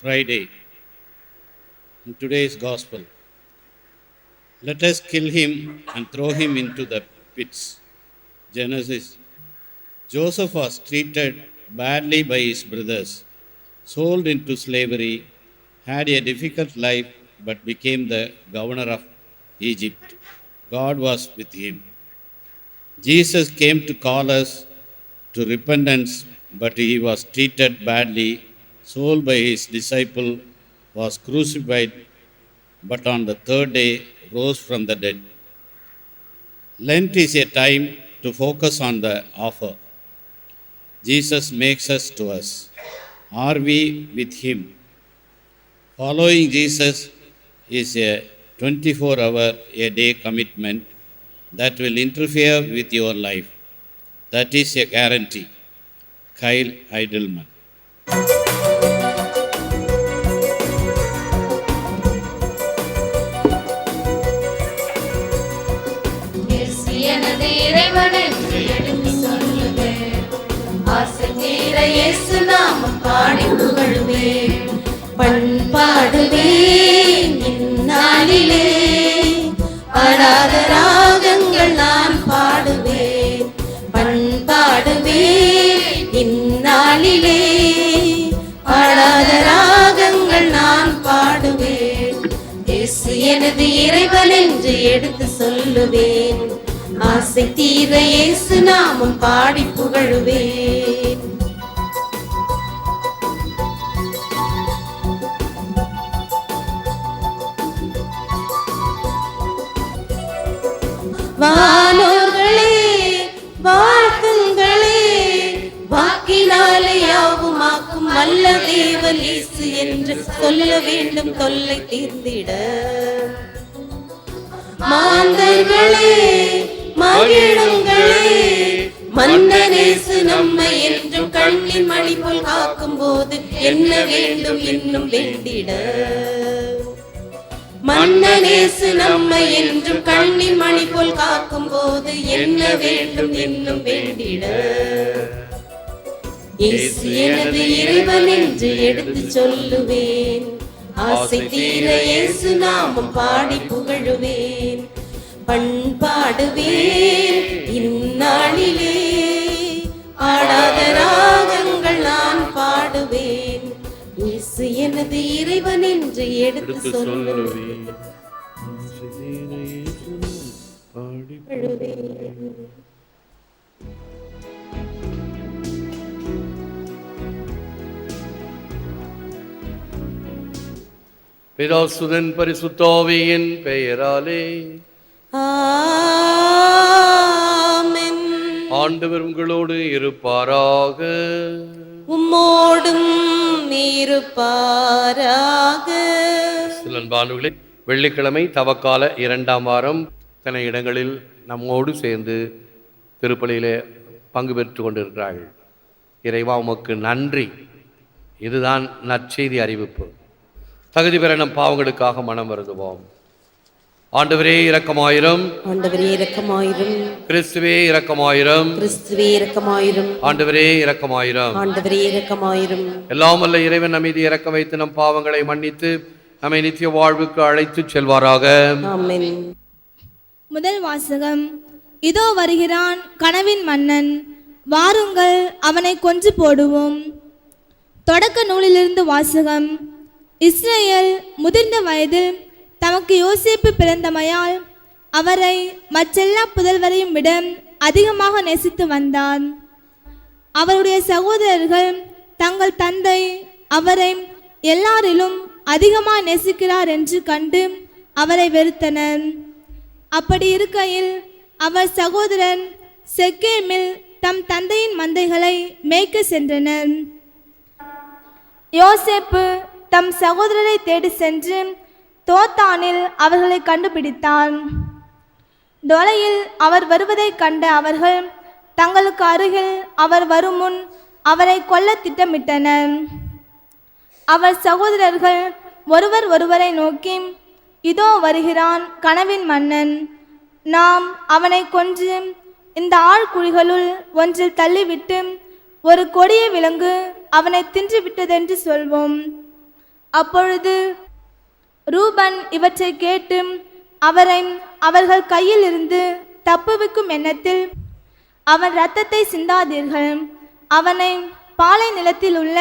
Friday in today's Gospel. Let us kill him and throw him into the pits. Genesis. Joseph was treated badly by his brothers, sold into slavery, had a difficult life, but became the governor of Egypt. God was with him. Jesus came to call us to repentance, but he was treated badly, sold by his disciple, was crucified, but on the third day rose from the dead. Lent is a time to focus on the offer. Jesus makes us to us. Are we with him? Following Jesus is a 24 hour a day commitment that will interfere with your life. That is a guarantee. Kyle Heidelman. பண்பாடுவேன் இந்நாளிலே. பாடாத ராகங்கள் நான் பாடுவேன். பண்பாடுவேன் இந்நாளிலே. பாடாத ராகங்கள் நான் பாடுவேன். இயேசு எனது இறைவன் என்று எடுத்து சொல்லுவேன். ஆசை தீர இயேசு நாமும் பாடி புகழுவேன். வானோர்களே வாழ்த்துங்களே வாக்கினாலே யாவுமாக்கும் வல்ல தேவன் இயேசு என்று சொல்ல வேண்டும் தொல்லை தீர்ந்திட. மாந்தர்களே மகிழுங்களே. மன்னனேசு நம்மை என்றும் கண்ணின் மணி போல் காக்கும் போது என்ன வேண்டும் இன்னும் வேண்டிட. மன்னனேசு நம்மை என்றும் கண்ணின் மணி போல் காக்கும் போது என்ன வேண்டும் என்னும் வேண்டிட. இயேசு எனது இறைவன் என்று எடுத்து சொல்லுவேன். ஆசை தீர இயேசு நாமம் பாடி புகழுவேன். பண்பாடுவேன் இந்நாளிலே. ஆடாதரா எனது இறைவன் என்று எடுத்து சொல்லுவேன். பிதாசுதன் பரிசுத்தாவியின் பெயராலே. ஆண்டவர் உங்களோடு இருப்பாராக உம்மோடும் இருப்பாராக சில அன்பானவர்களே வெள்ளிக்கிழமை தவக்கால இரண்டாம் வாரம் இத்தனை இடங்களில் நம்மோடு சேர்ந்து திருப்பலியிலே பங்கு பெற்று கொண்டிருக்கிறார்கள். இறைவா உமக்கு நன்றி. இதுதான் நற்செய்தி அறிவிப்பு. தகுதி பெற நம் பாவங்களுக்காக மனம் வருதுவோம். ஆண்டவரே இரக்கமாயிரம். ஆண்டவரே இரக்கமாயிரும். கிறிஸ்துவே இரக்கமாயிரம். கிறிஸ்துவே இரக்கமாயிரும். ஆண்டவரே இரக்கமாயிரம். ஆண்டவரே இரக்கமாயிரும். எல்லாம் வல்ல இறைவன் நம் மீது இறக்க வைத்து நம் பாவங்களை மன்னித்து நம்மை நித்திய வாழ்வுக்கு அழைத்துச் செல்வாராக. ஆமென். முதல் வாசகம் இதோ வருகிறான் கனவின் மன்னன் வாருங்கள் அவனை கொன்று போடுவோம். தொடக்க நூலிலிருந்து வாசகம் இஸ்ரேல் முதிர்ந்த வயதில் தமக்கு யோசேப்பு பிறந்தமையால் அவரை மற்றெல்லா புதல்வரையும் விட அதிகமாக நேசித்து வந்தான். அவருடைய சகோதரர்கள் தங்கள் தந்தை அவரை எல்லாரிலும் அதிகமாக நேசிக்கிறார் என்று கண்டு அவரை வெறுத்தனர். அப்படி இருக்கையில் அவர் சகோதரன் செக்கேமில் தம் தந்தையின் மந்தைகளை மேய்க்க சென்றனர். யோசேப்பு தம் சகோதரரை தேடி சென்று தோத்தானில் அவர்களை கண்டுபிடித்தான். தொலையில் அவர் வருவதைக் கண்ட அவர்கள் தங்களுக்கு அருகில் அவர் வரும் முன் அவரை கொல்ல திட்டமிட்டனர். அவர் சகோதரர்கள் ஒருவர் ஒருவரை நோக்கி இதோ வருகிறான் கனவின் மன்னன். நாம் அவனை கொன்று இந்த ஆழ்குழிகளுள் ஒன்றில் தள்ளிவிட்டு ஒரு கொடிய விலங்கு அவனை தின்று விட்டதென்று சொல்வோம். அப்பொழுது ரூபன் இவற்றை கேட்டு அவரை அவர்கள் கையில் இருந்து தப்புவிக்கும் எண்ணத்தில் அவன் இரத்தத்தை சிந்தாதீர்கள். அவனை பாலை நிலத்தில் உள்ள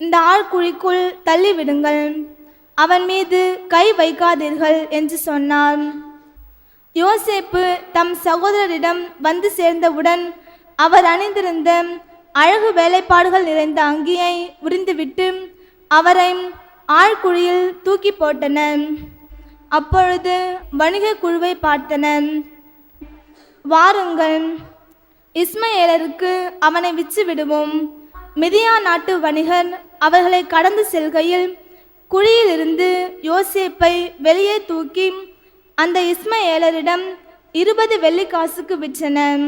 இந்த ஆழ்குழிக்குள் தள்ளிவிடுங்கள். அவன் மீது கை வைக்காதீர்கள் என்று சொன்னார் யோசேப்பு தம் சகோதரரிடம் வந்து சேர்ந்தவுடன் அவர் அணிந்திருந்த அழகு வேலைப்பாடுகள் நிறைந்த அங்கியை உறிந்துவிட்டு அவரை ஆழ்குழியில் தூக்கி போட்டன. அப்பொழுது வணிக குழுவை பார்த்தன. வாருங்கள் இஸ்மவேலருக்கு அவனை விற்று விடுவோம் மிதியா நாட்டு வணிகர் அவர்களை கடந்து செல்கையில் குழியிலிருந்து யோசேப்பை வெளியே தூக்கி அந்த இஸ்மவேலரிடம் இருபது வெள்ளிக்காசுக்கு விற்றனர்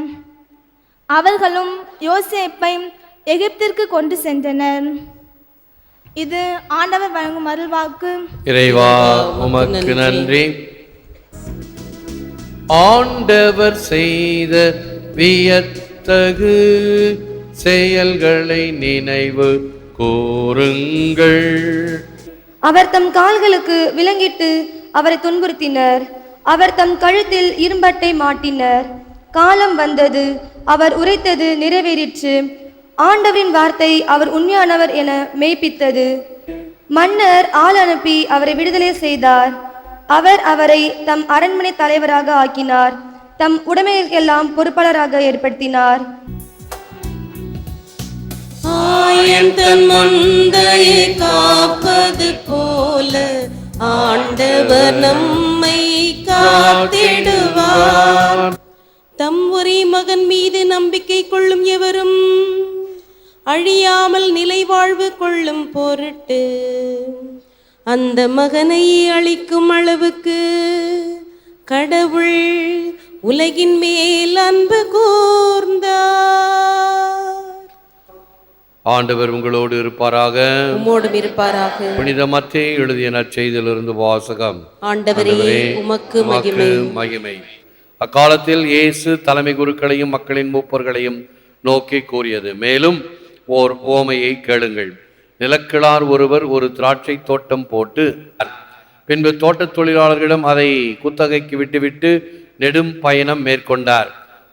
அவர்களும் யோசேப்பை எகிப்திற்கு கொண்டு சென்றனர். இது ஆண்டவர் வழங்கும் அருள்வாக்கு இறைவா உமக்கு நன்றி. ஆண்டவர் செய்த வியத்தகு செயல்களை நினைவு கூறுங்கள். அவர் தம் கால்களுக்கு விலங்கிட்டு அவரை துன்புறுத்தினர். அவர் தம் கழுத்தில் இரும்பட்டை மாட்டினர். காலம் வந்தது அவர் உரைத்தது நிறைவேறிற்று. ஆண்டவரின் வார்த்தை அவர் உண்மையானவர் என மெய்ப்பித்தது. மன்னர் ஆள் அனுப்பி அவரை விடுதலை செய்தார். அவர் அவரை தம் அரண்மனை தலைவராக ஆக்கினார். தம் உடைமைகளுக்கெல்லாம் பொறுப்பாளராக ஏற்படுத்தினார். ஆயன் தன் மந்தையை காப்பது போல ஆண்டவர் நம்மை காத்திடுவார். தம் ஒரே மகன் மீது நம்பிக்கை கொள்ளும் எவரும் அழியாமல் நிலை வாழ்வு கொள்ளும் பொருட்டு அந்த மகனை அளிக்கும் அளவுக்கு கடவுள் உலகின் மேல் அன்பு கூர்ந்தார். ஆண்டவர் உங்களோடு இருப்பாராக. உம்மோடும் இருப்பாராக. புனித மத்தே எழுதிய நற்செய்தியிலிருந்து வாசகம். ஆண்டவரே உமக்கு மகிமை. மகிமை. அக்காலத்தில் இயேசு தலைமை குருக்களையும் மக்களின் மூப்பர்களையும் நோக்கி கூறியது. மேலும் ஓர் ஓமையை கேளுங்கள். நிலக்கிழார் ஒருவர் ஒரு திராட்சை தோட்டம் போட்டு பின்பு தோட்டத் தொழிலாளர்களிடம் அதை குத்தகைக்கு விட்டுவிட்டு நெடும் பயணம் மேற்கொண்டார்.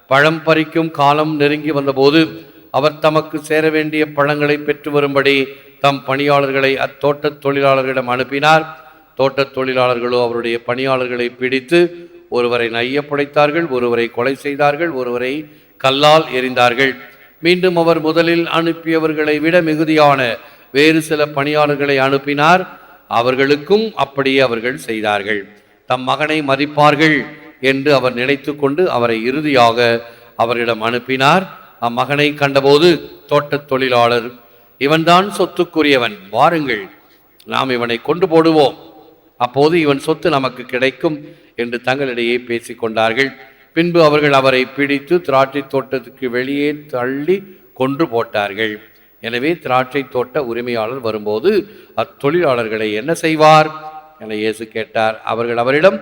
பழம் பறிக்கும் காலம் நெருங்கி வந்தபோது அவர் தமக்கு சேர வேண்டிய பழங்களை பெற்று வரும்படி தம் பணியாளர்களை அத்தோட்டத் தொழிலாளர்களிடம் அனுப்பினார். தோட்டத் தொழிலாளர்களோ அவருடைய பணியாளர்களை பிடித்து ஒருவரை நைய புடைத்தார்கள் ஒருவரை கொலை செய்தார்கள் ஒருவரை கல்லால் எறிந்தார்கள். மீண்டும் அவர் முதலில் அனுப்பியவர்களை விட மிகுதியான வேறு சில பணியாளர்களை அனுப்பினார். அவர்களுக்கும் அப்படியே அவர்கள் செய்தார்கள். தம் மகனை மதிப்பார்கள் என்று அவர் நினைத்து கொண்டு அவரை இறுதியாக அவரிடம் அனுப்பினார். அம்மகனை கண்டபோது தோட்டத் தொழிலாளர் இவன்தான் சொத்துக்குரியவன் வாருங்கள் நாம் இவனை கொண்டு போடுவோம். அப்போது இவன் சொத்து நமக்கு கிடைக்கும் என்று தங்களிடையே பேசிக் கொண்டார்கள். பின்பு அவர்கள் அவரை பிடித்து திராட்சை தோட்டத்துக்கு வெளியே தள்ளி கொன்று போட்டார்கள். எனவே திராட்சை தோட்ட உரிமையாளர் வரும்போது அத்தொழிலாளர்களை என்ன செய்வார்? என இயேசு கேட்டார். அவர்கள் அவரிடம்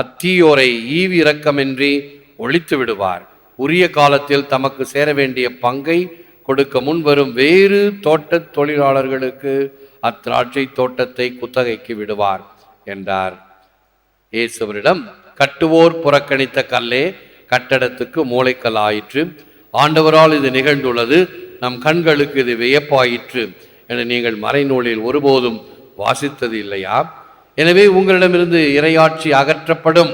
அத்தீயோரை ஈவி இரக்கமின்றி ஒழித்து விடுவார். உரிய காலத்தில் தமக்கு சேர வேண்டிய பங்கை கொடுக்க முன்வரும் வேறு தோட்டத் தொழிலாளர்களுக்கு அத்திராட்சை தோட்டத்தை குத்தகைக்கு விடுவார் என்றார். இயேசுவரிடம் கட்டுவோர் புறக்கணித்த கல்லே கட்டடத்துக்கு மூளைக்கல் ஆயிற்று ஆண்டவரால் இது நிகழ்ந்துள்ளது. நம் கண்களுக்கு இது வியப்பாயிற்று என நீங்கள் மறைநூலில் ஒருபோதும் வாசித்தது இல்லையா? எனவே உங்களிடமிருந்து இறையாட்சி அகற்றப்படும்.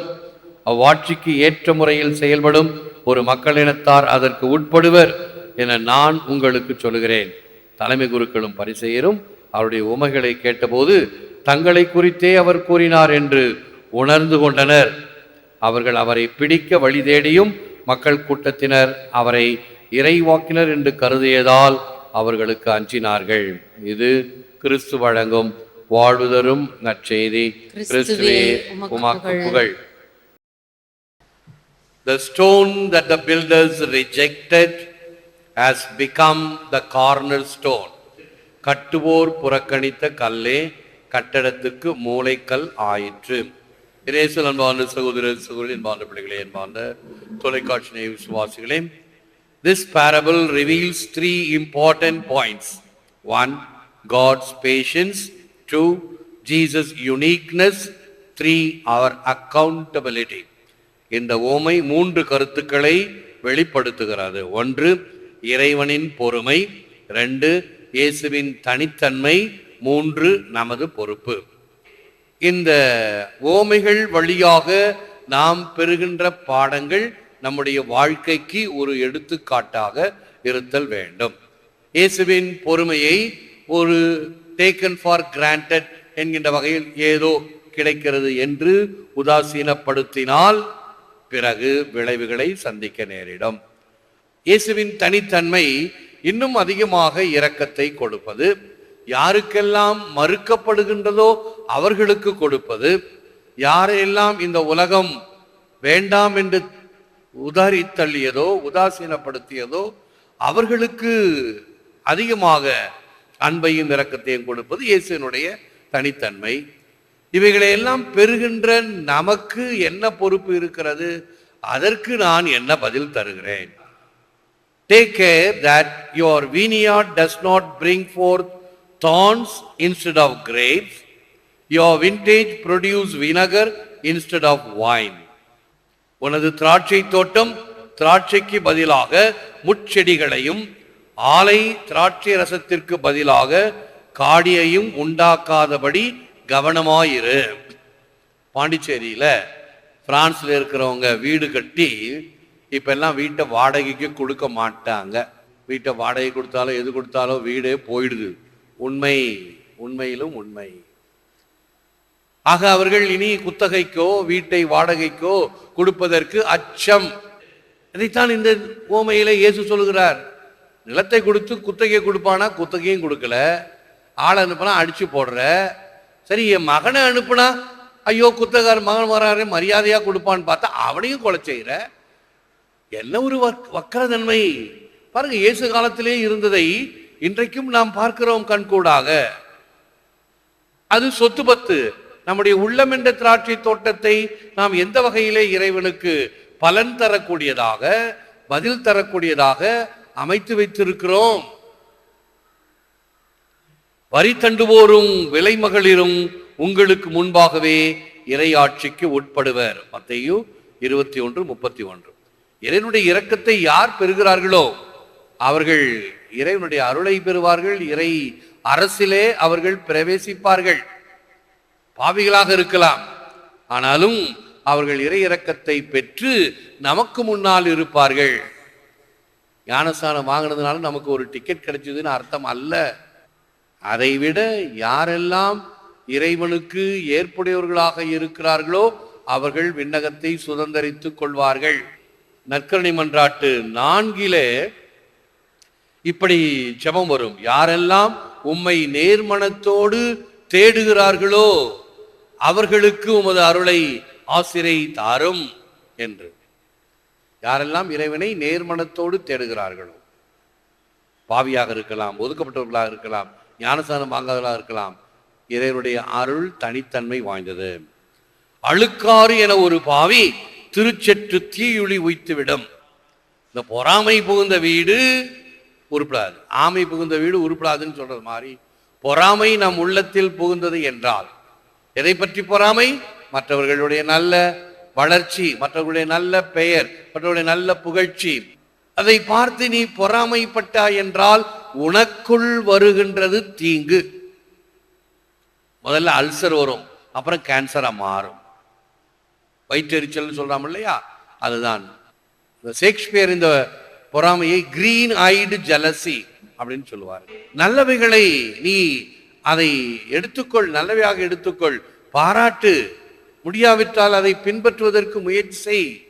அவ்வாட்சிக்கு ஏற்ற முறையில் செயல்படும் ஒரு மக்களினத்தார் அதற்கு உட்படுவர் என நான் உங்களுக்கு சொல்கிறேன் தலைமை குருக்களும் பரிசெயரும் அவருடைய உமைகளை கேட்டபோது தங்களை குறித்தே அவர் கூறினார் என்று உணர்ந்து கொண்டனர். அவர்கள் அவரை பிடிக்க வழி தேடியும் மக்கள் கூட்டத்தினர் அவரை இறைவாக்கினர் என்று கருதியதால் அவர்களுக்கு அஞ்சினார்கள். இது கிறிஸ்து வழங்கும் வாழ்வு தரும் நற்செய்தி. கிறிஸ்துவே உமக்கு புகழ். The stone that the builders rejected has become the cornerstone. கட்டுவோர் புறக்கணித்த கல்லே கட்டடத்துக்கு மூளைக்கல் ஆயிற்று. இரேசல் அன்பார்ந்த சகோதர சகோதரி அன்பார்ந்த பிள்ளைகளே அன்பார்ந்த தொலைக்காட்சி விசுவாசிகளே this parable reveals three important points one God's patience two Jesus uniqueness three our accountability இந்த ஓமை மூன்று கருத்துக்களை வெளிப்படுத்துகிறது. ஒன்று இறைவனின் பொறுமை. ரெண்டு இயேசுவின் தனித்தன்மை. மூன்று நமது பொறுப்பு. இந்த ஓமைகள் வழியாக நாம் பெறுகின்ற பாடங்கள் நம்முடைய வாழ்க்கைக்கு ஒரு எடுத்துக்காட்டாக இருத்தல் வேண்டும். இயேசுவின் பொறுமையை ஒரு டேக்கன் ஃபார் கிராண்டட் என்கின்ற வகையில் ஏதோ கிடைக்கிறது என்று உதாசீனப்படுத்தினால் பிறகு விளைவுகளை சந்திக்க நேரிடும். இயேசுவின் தனித்தன்மை இன்னும் அதிகமாக இரக்கத்தை கொடுப்பது யாருக்கெல்லாம் மறுக்கப்படுகின்றதோ அவர்களுக்கு கொடுப்பது. யாரையெல்லாம் இந்த உலகம் வேண்டாம் என்று உதாரி தள்ளியதோ உதாசீனப்படுத்தியதோ அவர்களுக்கு அதிகமாக அன்பையும் இரக்கத்தையும் கொடுப்பது இயேசுவினுடைய தனித்தன்மை. இவைகளையெல்லாம் பெறுகின்ற நமக்கு என்ன பொறுப்பு இருக்கிறது? அதற்கு நான் என்ன பதில் தருகிறேன்? Take care that your vineyard does not bring forth thorns instead of grapes, your vintage produce vinegar instead of wine. உனது திராட்சை தோட்டம் திராட்சைக்கு பதிலாக முட்செடிகளையும் ஆலை திராட்சை ரசத்திற்கு பதிலாக காடியையும் உண்டாக்காதபடி கவனமாயிரு. பாண்டிச்சேரியில் பிரான்ஸில் இருக்கிறவங்க வீடு கட்டி இப்பெல்லாம் வீட்டை வாடகைக்கு கொடுக்க மாட்டாங்க. வீட்டை வாடகை கொடுத்தாலும் எது கொடுத்தாலும் வீடே போயிடுது. உண்மை உண்மையிலும் உண்மை. ஆக அவர்கள் இனி குத்தகைக்கோ வீட்டை வாடகைக்கோ கொடுப்பதற்கு அச்சம். இதைத்தான் இந்த ஓமையில இயேசு சொல்லுகிறார். நிலத்தை கொடுத்து குத்தகையை கொடுப்பானா? குத்தகையும் கொடுக்கல. ஆளை அனுப்பினா அடிச்சு போடுற. சரி என் மகனை அனுப்புனா ஐயோ குத்தகார் மகன் வராரு மரியாதையா கொடுப்பான்னு பார்த்தா அவனையும் கொலை செய்கிற என்ன ஒரு வக்- வக்கரதன்மை. பாருங்க இயேசு காலத்திலே இருந்ததை இன்றைக்கும் நாம் பார்க்கிறோம் கண்கூடாக. அது சொத்து பத்து. நம்முடைய உள்ளம் என்ற திராட்சை தோட்டத்தை நாம் எந்த வகையிலே இறைவனுக்கு பலன் தரக்கூடியதாக பதில் தரக்கூடியதாக அமைத்து வைத்திருக்கிறோம். வரி தண்டுவோரும் விலை மகளிரும் உங்களுக்கு முன்பாகவே இறையாட்சிக்கு உட்படுவர். மத்தையு இருபத்தி ஒன்று முப்பத்தி ஒன்று. இறைவனுடைய இரக்கத்தை யார் பெறுகிறார்களோ அவர்கள் இறைவனுடைய அருளை பெறுவார்கள் இறை அரசிலே அவர்கள் பிரவேசிப்பார்கள். பாவிகளாக இருக்கலாம். ஆனாலும் அவர்கள் இறை பெற்று நமக்கு முன்னால் இருப்பார்கள். ஞானஸ்தானம் வாங்கினதுனால நமக்கு ஒரு டிக்கெட் கிடைச்சதுன்னு அர்த்தம் அல்ல. அதைவிட யாரெல்லாம் இறைவனுக்கு ஏற்புடையவர்களாக இருக்கிறார்களோ அவர்கள் விண்ணகத்தை சுதந்திரித்துக் கொள்வார்கள். நற்கரணி மன்றாட்டு நான்கிலே இப்படி ஜெபம் வரும். யாரெல்லாம் உம்மை நேர்மனத்தோடு தேடுகிறார்களோ அவர்களுக்கு உமது அருளை ஆசிரை தாரும் என்று. யாரெல்லாம் இறைவனை நேர்மனத்தோடு தேடுகிறார்களோ பாவியாக இருக்கலாம் ஒதுக்கப்பட்டவர்களாக இருக்கலாம் ஞானஸ்தானம் வாங்காதவர்களாக இருக்கலாம் இறைவனுடைய அருள் தனித்தன்மை வாய்ந்தது. அழுக்காறு என ஒரு பாவி திருச்செற்று தீயுளி உய்த்துவிடும். இந்த பொறாமை புகுந்த வீடு உருப்படாது. ஆமை புகுந்த வீடு உருப்படாதுன்னு சொல்றது மாதிரி பொறாமை நம் உள்ளத்தில் புகுந்தது என்றால் எதை பற்றி பொறாமை? மற்றவர்களுடைய நல்ல வளர்ச்சி மற்றவர்களுடைய நல்ல பெயர் மற்றவர்களுடைய நல்ல புகழ்ச்சி. அதை பார்த்து நீ பொறாமைப்பட்டாய் என்றால் உனக்குள் வருகின்றது தீங்கு. முதல்ல அல்சர் வரும் அப்புறம் கேன்சரா மாறும். வயிற்றெரிச்சல் சொல்றாம இல்லையா அதுதான். இந்த ஷேக்ஸ்பியர் இந்த பொறாமையை கிரீன் ஐடு ஜலசி அப்படின்னு சொல்லுவார். நல்லவைகளை நீ அதை எடுத்துக்கொள் நல்லவையாக எடுத்துக்கொள். பாராட்டு. முடியாவிட்டால் அதை பின்பற்றுவதற்கு முயற்சி செய்.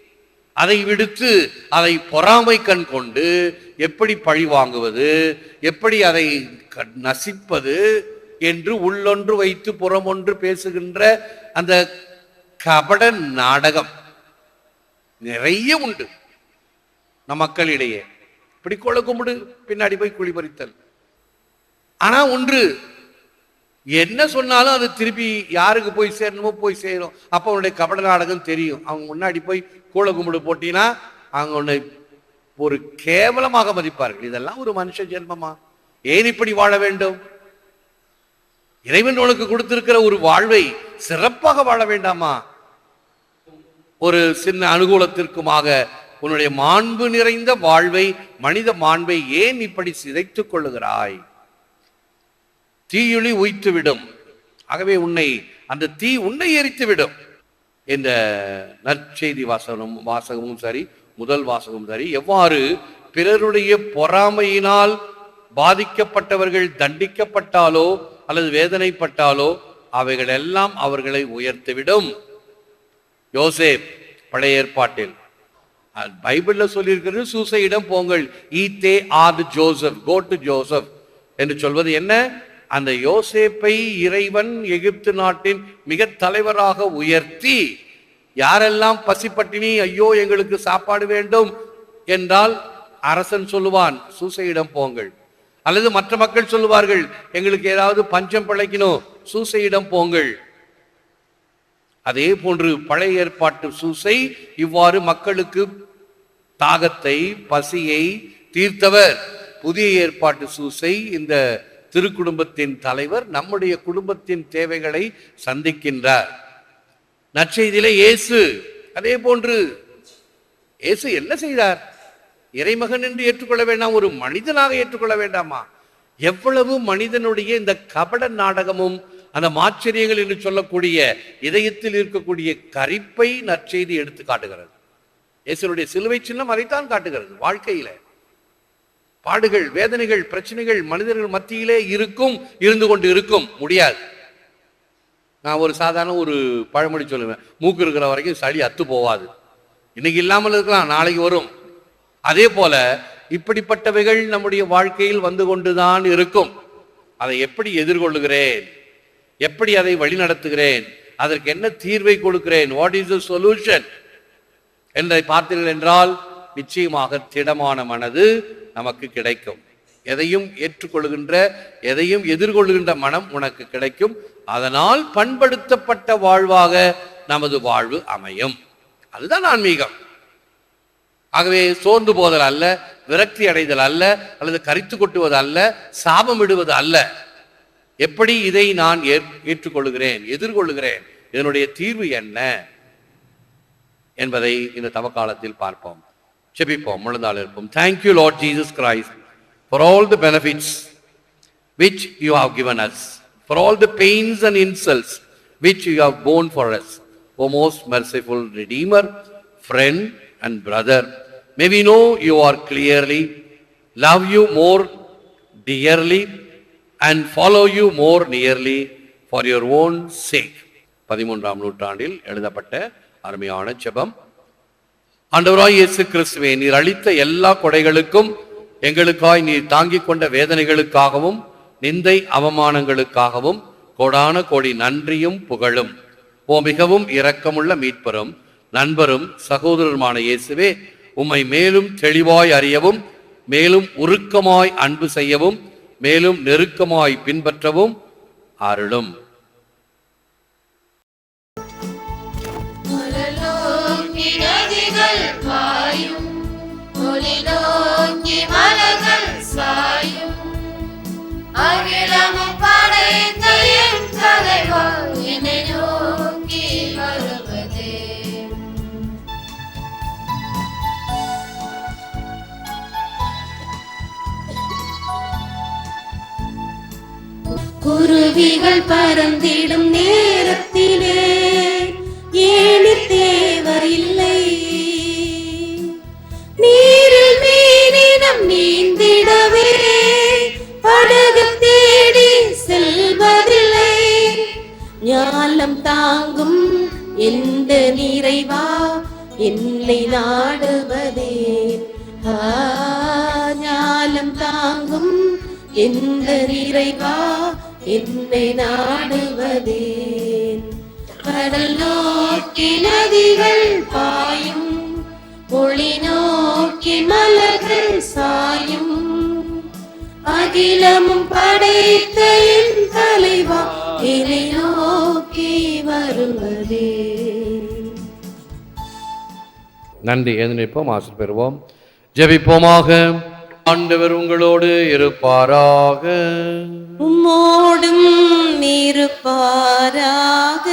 அதை விடுத்து அதை பொறாமை கண் கொண்டு எப்படி பழி வாங்குவது எப்படி அதை க- நசிப்பது என்று உள்ளொன்று வைத்து புறமொன்று பேசுகின்ற அந்த கபட நாடகம் நிறைய உண்டு. நம் மக்களிடையே. இப்படி கொலை கும்பிடு பின்னாடி போய் குழி பறித்தல் ஆனா ஒன்று என்ன சொன்னாலும் அது திருப்பி யாருக்கு போய் சேரணுமோ போய் சேரும். அப்ப அவனுடைய கபட நாடகம் தெரியும். அவங்க முன்னாடி போய் கூள கும்பிடு போட்டினா அவங்க உன்னை ஒரு கேவலமாக மதிப்பார்கள். இதெல்லாம் ஒரு மனுஷ ஜென்மமா? ஏன் இப்படி வாழ வேண்டும்? இறைவன் உனக்கு கொடுத்திருக்கிற ஒரு வாழ்வை சிறப்பாக வாழ வேண்டாமா? ஒரு சின்ன அனுகூலத்திற்குமாக உன்னுடைய மாண்பு நிறைந்த வாழ்வை மனித மாண்பை ஏன் இப்படி சிதைத்துக் கொள்ளுகிறாய்? தீயுளி உய்த்துவிடும். ஆகவே உன்னை அந்த தீ உன்னை எரித்துவிடும் இந்த நற்செய்தி வாசகம் வாசகமும் சரி முதல் வாசகமும் சரி எவ்வாறு பிறருடைய பொறாமையினால் பாதிக்கப்பட்டவர்கள் தண்டிக்கப்பட்டாலோ அல்லது வேதனைப்பட்டாலோ அவைகள் எல்லாம் அவர்களை உயர்த்திவிடும். யோசேப் பழைய ஏற்பாட்டில். பைபிள்ல சொல்லியிருக்கிறது சூசையிடம் போங்கள். ஈத்தே ஆர் ஜோசப் கோ டு ஜோசப் என்று சொல்வது என்ன? அந்த யோசேப்பை இறைவன் எகிப்து நாட்டின் மிக தலைவராக உயர்த்தி யாரெல்லாம் பசிப்பட்டினி ஐயோ எங்களுக்கு சாப்பாடு வேண்டும் என்றால் அரசன் சொல்லுவான் சூசையிடம் போங்கள். அல்லது மற்ற மக்கள் சொல்லுவார்கள் எங்களுக்கு ஏதாவது பஞ்சம் பிழைக்கணும் சூசையிடம் போங்கள். அதே போன்று பழைய ஏற்பாட்டு சூசை இவ்வாறு மக்களுக்கு தாகத்தை பசியை தீர்த்தவர். புதிய ஏற்பாட்டு சூசை இந்த திருக்குடும்பத்தின் தலைவர் நம்முடைய குடும்பத்தின் தேவைகளை சந்திக்கின்றார். நற்செய்தியிலே இயேசு அதே போன்று இயேசு என்ன செய்தார்? இறைமகன் என்று ஏற்றுக்கொள்ள வேண்டாம் ஒரு மனிதனாக ஏற்றுக்கொள்ள வேண்டாமா? எவ்வளவு மனிதனுடைய இந்த கபட நாடகமும் அந்த மாச்சரியங்கள் என்று சொல்லக்கூடிய இதயத்தில் இருக்கக்கூடிய கரிப்பை நற்செய்தி எடுத்து காட்டுகிறது இயேசுனுடைய சிலுவை சின்னம் அதைத்தான் காட்டுகிறது வாழ்க்கையில. பாடுகள் வேதனைகள் பிரச்சனைகள் மனிதர்கள் மத்தியிலே இருக்கும் இருந்து கொண்டு இருக்கும். முடியாது. நான் ஒரு சாதாரண ஒரு பழமொழி சொல்லுவேன். மூக்கு இருக்கிற வரைக்கும் சளி அத்து போவாது. இன்னைக்கு இல்லாமல் இருக்கலாம் நாளைக்கு வரும். அதே போல இப்படிப்பட்டவைகள் நம்முடைய வாழ்க்கையில் வந்து கொண்டுதான் இருக்கும். அதை எப்படி எதிர்கொள்ளுகிறேன்? எப்படி அதை வழிநடத்துகிறேன்? அதற்கு என்ன தீர்வை கொடுக்கிறேன்? வாட் இஸ் த சொல்யூஷன் என்றை பார்த்தீர்கள் என்றால் நிச்சயமாக திடமான மனது நமக்கு கிடைக்கும். எதையும் ஏற்றுக்கொள்கின்ற எதையும் எதிர்கொள்கின்ற மனம் உனக்கு கிடைக்கும். அதனால் பண்படுத்தப்பட்ட வாழ்வாக நமது வாழ்வு அமையும். அதுதான் ஆன்மீகம். ஆகவே சோர்ந்து போதல் அல்ல விரக்தி அடைதல் அல்ல அல்லது கரித்து கொட்டுவது அல்ல சாபம் இடுவது அல்ல. எப்படி இதை நான் ஏற்- ஏற்றுக்கொள்கிறேன் எதிர்கொள்கிறேன் இதனுடைய தீர்வு என்ன? என்பதை இந்த தவக்காலத்தில் பார்ப்போம் செபிப்போம் முழந்தாள் இருப்போம் thank you Lord Jesus Christ for all the benefits which you have given us, for all the pains and insults which you have borne for us, O most merciful Redeemer, friend, and brother. May we know you are clearly, love you more dearly, and follow you more nearly for your own sake. பதிமூன்றாம் நூற்றாண்டில் எழுதப்பட்ட அருமையான ஜெபம். ஆண்டவராய் இயேசு கிறிஸ்துவே நீர் அளித்த எல்லா கொடைகளுக்கும் எங்களுக்காய் நீர் தாங்கிக் கொண்ட வேதனைகளுக்காகவும் நிந்தை அவமானங்களுக்காகவும் கோடான கோடி நன்றியும் புகழும். ஓ மிகவும் இரக்கமுள்ள மீட்பரும் நண்பரும் சகோதரருமான இயேசுவே உம்மை மேலும் தெளிவாய் அறியவும் மேலும் உருக்கமாய் அன்பு செய்யவும் மேலும் நெருக்கமாய் பின்பற்றவும் அருளும் அகிலமும் படைத்த என் தலைவா என்னை நோக்கி வருவதே. குருவிகள் பறந்திடும் நேரத்திலே தாங்கும் எந்த நிறைவா? என்னை நாடுவதே. ஞானம் தாங்கும் எந்த நிறைவா? என்னை நாடுவதே. கடல் நோக்கி நதிகள் பாயும் மொழி நோக்கி மலர்கள் சாயும். அகிலமும் படைத்த என் தலைவா. என்னை நோக்கி வருவதே. நன்றி. எழுந்து நிற்போம் ஆசிர் பெறுவோம் ஜெபிப்போமாக. ஆண்டவர் உங்களோடு இருப்பாராக. உம்மோடும் இருப்பாராக.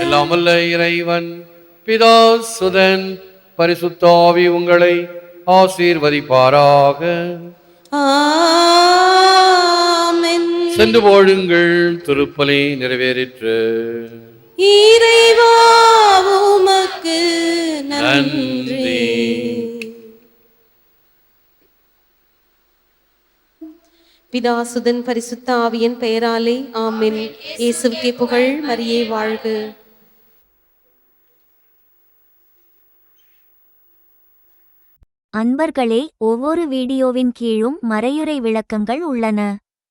எல்லாமல்ல இறைவன் பிதா சுதன் பரிசுத்தாவி உங்களை ஆசீர்வதிப்பாராக. ஆமென் சென்று போடுங்கள் திருப்பலி நிறைவேறிற்று. இறைவா உமக்கு நன்றி. பிதாசுதன் பரிசுத்த ஆவியின் பெயராலே ஆமென். இயேசுவுக்கே புகழ் மரியே வாழ்க. அன்பர்களே ஒவ்வொரு வீடியோவின் கீழும் மறையுறை விளக்கங்கள் உள்ளன.